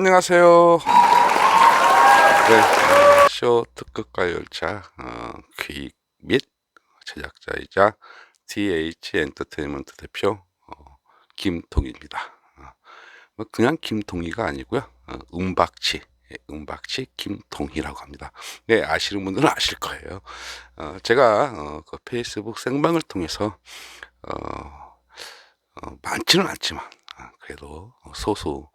안녕하세요. 네, 어, 쇼 특급가 열차 어, 및 제작자이자 DH 엔터테인먼트 대표 어, 김통희입니다. 어, 뭐 그냥 김통희가 아니고요. 어, 음박치, 예, 음박치 김통희라고 합니다. 네, 아시는 분들은 아실 거예요. 어, 제가 어, 그 페이스북 생방을 통해서 어, 어, 많지는 않지만 어, 그래도 소수 어,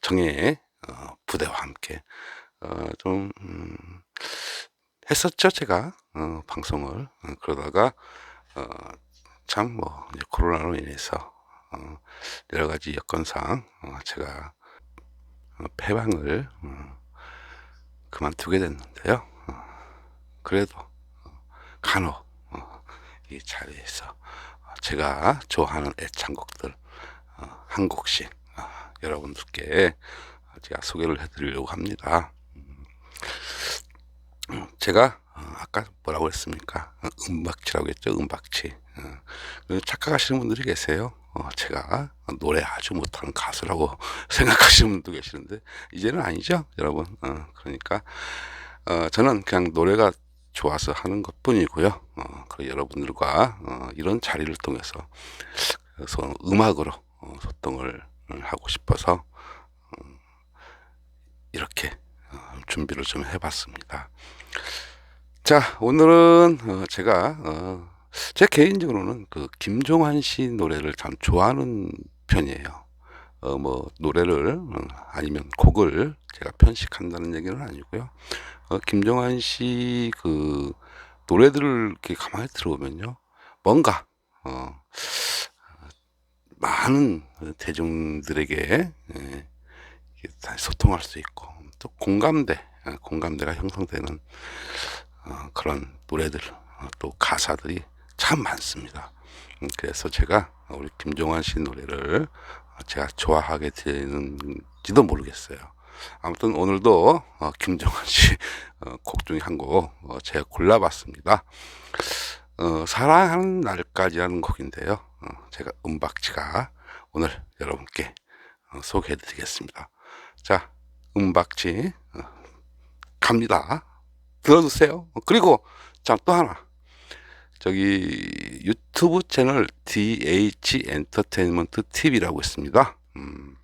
정예 어, 부대와 함께 어, 좀 음, 했었죠 제가 어, 방송을 어, 그러다가 어, 참뭐 코로나로 인해서 어, 여러 가지 여건상 어, 제가 어, 폐방을 어, 그만두게 됐는데요. 어, 그래도 어, 간혹 어, 이 자리에서 어, 제가 좋아하는 애창곡들 어, 한 곡씩 어, 여러분들께 제가 소개를 해드리려고 합니다. 음, 제가 어, 아까 뭐라고 했습니까? 어, 음박치라고 했죠. 음박치. 어, 그 착각하시는 분들이 계세요. 어, 제가 노래 아주 못하는 가수라고 생각하시는 분도 계시는데 이제는 아니죠, 여러분. 어, 그러니까 어, 저는 그냥 노래가 좋아서 하는 것 뿐이고요. 어, 그 여러분들과 어, 이런 자리를 통해서 음악으로 어, 소통을 하고 싶어서 어, 이렇게 어, 준비를 좀 해봤습니다. 자, 오늘은 어, 제가 어, 제 개인적으로는 그 김종환 씨 노래를 참 좋아하는 편이에요. 어, 뭐 노래를 어, 아니면 곡을 제가 편식한다는 얘기는 아니고요. 어, 김종환 씨 그 노래들을 이렇게 가만히 들어보면요, 뭔가 어, 많은 대중들에게 예, 이렇게 다 소통할 수 있고 또 공감대, 어, 공감대가 형성되는 어, 그런 노래들 어, 또 가사들이 참 많습니다. 음, 그래서 제가 우리 김종환 씨 노래를 어, 제가 좋아하게 되는지도 모르겠어요. 아무튼 오늘도 어, 김종환 씨 어, 곡 중에 한곡 어, 제가 골라봤습니다. 어, 사랑하는 날까지라는 곡인데요. 어, 제가 음박치가 오늘 여러분께 어, 소개해 드리겠습니다. 자, 음박치 어, 갑니다. 들어주세요. 어, 그리고 자또 하나 저기 유튜브 채널 DH 엔터테인먼트 TV라고 있습니다. 음,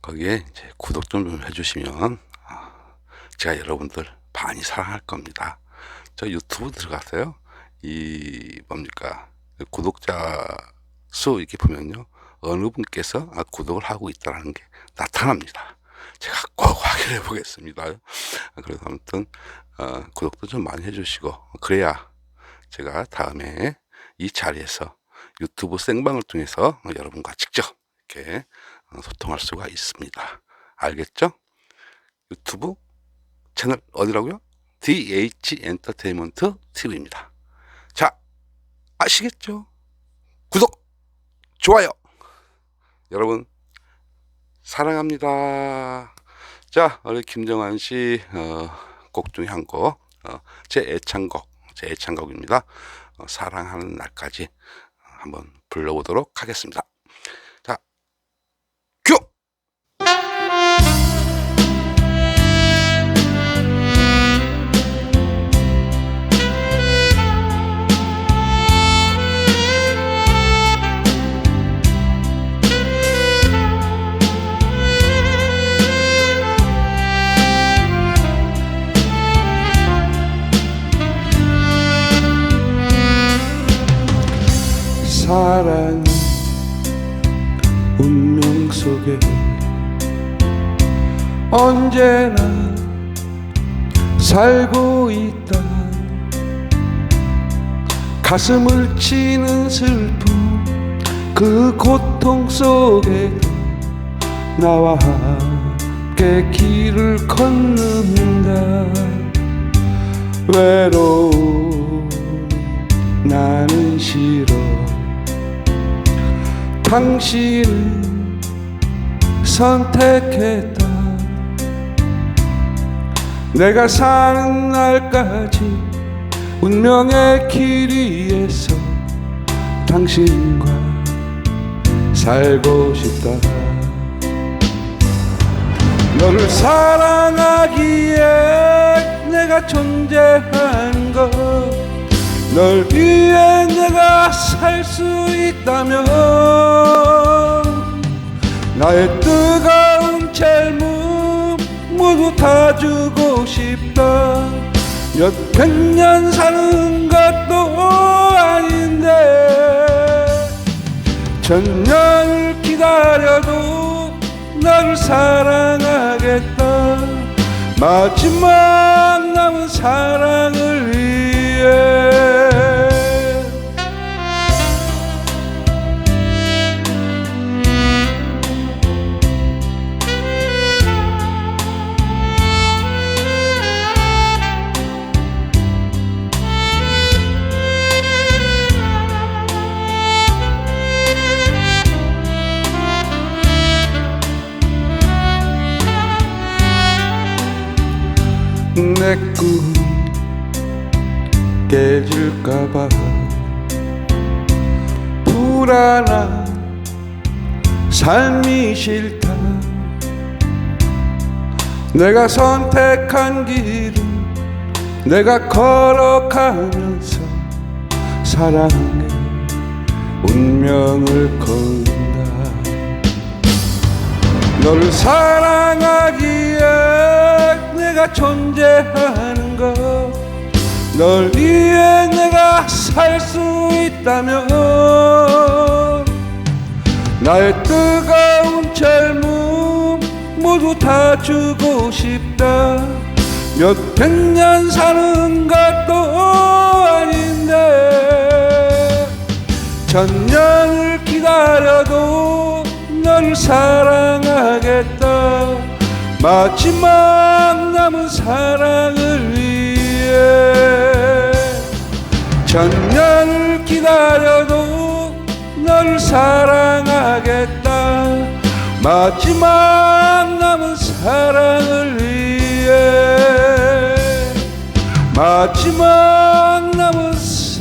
거기에 구독 좀 해주시면 아, 제가 여러분들 많이 사랑할 겁니다. 저 유튜브 들어가세요. 이 뭡니까 구독자 수 이렇게 보면요 어느 분께서 아, 구독을 하고 있다는 게 나타납니다. 제가 꼭 확인해 보겠습니다. 그래서 아무튼 어, 구독도 좀 많이 해주시고 그래야 제가 다음에 이 자리에서 유튜브 생방을 통해서 여러분과 직접 이렇게 어, 소통할 수가 있습니다. 알겠죠? 유튜브 채널 어디라고요? DH 엔터테인먼트 TV입니다. 자, 아시겠죠? 구독, 좋아요. 여러분 사랑합니다. 자, 우리 김정환 씨, 어, 곡 중에 한 곡, 어, 제 애창곡, 제 애창곡입니다. 어, 사랑하는 날까지 한번 불러보도록 하겠습니다. 속에 언제나 살고 있다. 가슴을 치는 슬픔 그 고통 속에도 나와 함께 길을 걷는다. 외로운 나는 싫어. 당신을 선택했다. 내가 사는 날까지 운명의 길 위에서 당신과 살고 싶다. 너를 사랑하기에 내가 존재한 것널 위해 내가 살 수 있다면 나의 뜨거운 젊음 모두 다 주고 싶다. 몇 백 년 사는 것도 아닌데 천년을 기다려도 너를 사랑하겠다. 마지막 남은 사랑을 위해 내꿈 깨질까봐 불안한 삶이 싫다. 내가 선택한 길은 내가 걸어가면서 사랑의 운명을 건다. 너를 사랑하기에 내가 존재하는 것 널 위해 내가 살 수 있다면 나의 뜨거운 젊음 모두 다 주고 싶다. 몇 백년 사는 것도 아닌데 천년을 기다려도 너를 사랑하겠다 마지막 남은 사랑을 위해 천년을 기다려도 너를 사랑하겠다. 마지막 남은 사랑을 위해 마지막 남은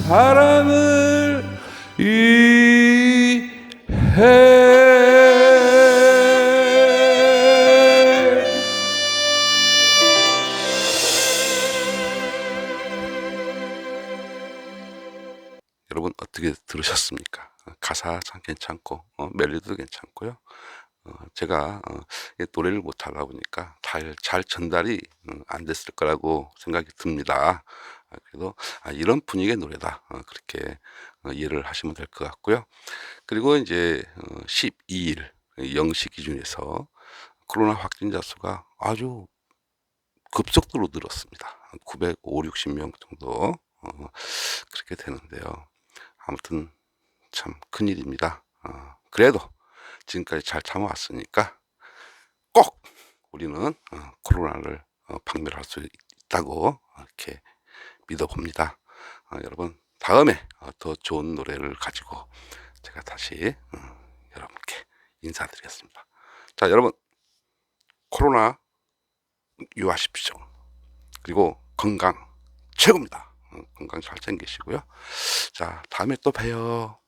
사랑을 위해 여러분 어떻게 들으셨습니까? 어, 가사 참 괜찮고 어, 멜로디도 괜찮고요. 어, 제가 어, 노래를 못 하다 보니까 잘, 잘 전달이 음, 안 됐을 거라고 생각이 듭니다. 아, 그래도 아, 이런 분위기의 노래다 어, 그렇게 어, 이해를 하시면 될 것 같고요. 그리고 이제 어, 12일 0시 기준에서 코로나 확진자 수가 아주 급속도로 늘었습니다. 한 905, 60명 정도 어, 그렇게 되는데요. 아무튼 참 큰일입니다. 어, 그래도 지금까지 잘 참아왔으니까 꼭 우리는 어, 코로나를 어, 박멸할 수 있다고 이렇게 믿어봅니다. 어, 여러분 다음에 어, 더 좋은 노래를 가지고 제가 다시 어, 여러분께 인사드리겠습니다. 자 여러분 코로나 유하십시오. 그리고 건강 최고입니다. 어, 건강 잘 챙기시고요. 자 다음에 또 봬요.